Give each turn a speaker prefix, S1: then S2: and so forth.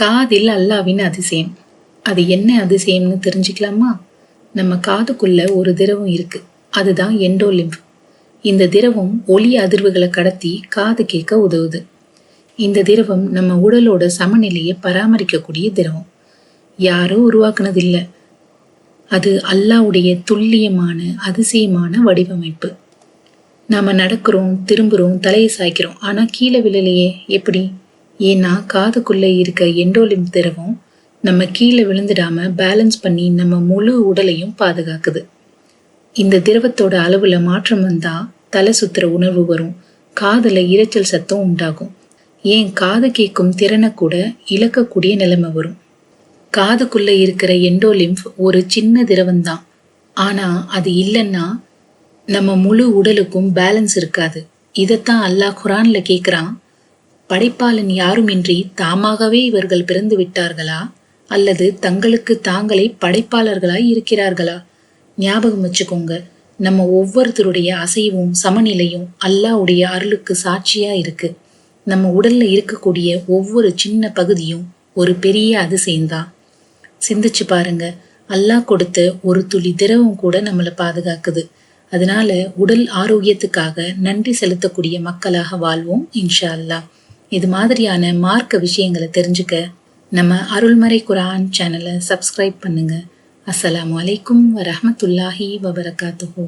S1: காதில் அல்லாவின் அதிசயம். அது என்ன அதிசயம்னு தெரிஞ்சுக்கலாமா? நம்ம காதுக்குள்ள ஒரு திரவம் இருக்கு. அதுதான் எண்டோலிம்ப் இந்த திரவம் ஒளி அதிர்வுகளை கடத்தி காது கேட்க உதவுது. இந்த திரவம் நம்ம உடலோட சமநிலையை பராமரிக்கக்கூடிய திரவம். யாரும் உருவாக்குனதில்லை. அது அல்லாவுடைய துல்லியமான அதிசயமான வடிவமைப்பு. நாம் நடக்கிறோம் திரும்புகிறோம் தலையை சாய்க்கிறோம். ஆனால் கீழே விழலையே. எப்படி? ஏன்னா காதுக்குள்ளே இருக்க எண்டோலிம் திரவம் நம்ம கீழே விழுந்துடாம பேலன்ஸ் பண்ணி நம்ம முழு உடலையும் பாதுகாக்குது. இந்த திரவத்தோட அளவில் மாற்றம் வந்தால் தலை சுத்துற உணர்வு வரும். காதில் இரைச்சல் சத்தம் உண்டாகும். ஏன் காது கேட்கும் திறனை கூட இழக்கக்கூடிய நிலைமை வரும். காதுக்குள்ளே இருக்கிற எண்டோலிம்ஃப் ஒரு சின்ன திரவம்தான். ஆனால் அது இல்லைன்னா நம்ம முழு உடலுக்கும் பேலன்ஸ் இருக்காது. இதைத்தான் அல்லாஹ் குரானில் கேட்குறான் படைப்பாளன் யாருமின்றி தாமாகவே இவர்கள் பிறந்து விட்டார்களா? அல்லது தங்களுக்கு தாங்களே படைப்பாளர்களாய் இருக்கிறார்களா? ஞாபகம் வச்சுக்கோங்க நம்ம ஒவ்வொருத்தருடைய அசைவும் சமநிலையும் அல்லாவுடைய அருளுக்கு சாட்சியா இருக்கு. நம்ம உடல்ல இருக்கக்கூடிய ஒவ்வொரு சின்ன பகுதியும் ஒரு பெரிய அதிசயம்தான். சிந்திச்சு பாருங்க அல்லாஹ் கொடுத்த ஒரு துளி திரவம் கூட நம்மளை பாதுகாக்குது. அதனால உடல் ஆரோக்கியத்துக்காக நன்றி செலுத்தக்கூடிய மக்களாக வாழ்வோம் இன்ஷா அல்லாஹ். இது மாதிரியான மார்க்க விஷயங்களை தெரிஞ்சுக்க நம்ம அருள்மறை குரான் சேனலை சப்ஸ்கிரைப் பண்ணுங்க. அஸ்ஸலாமு அலைக்கும் வரமத்துல்லாஹி வபரகாத்துஹோ.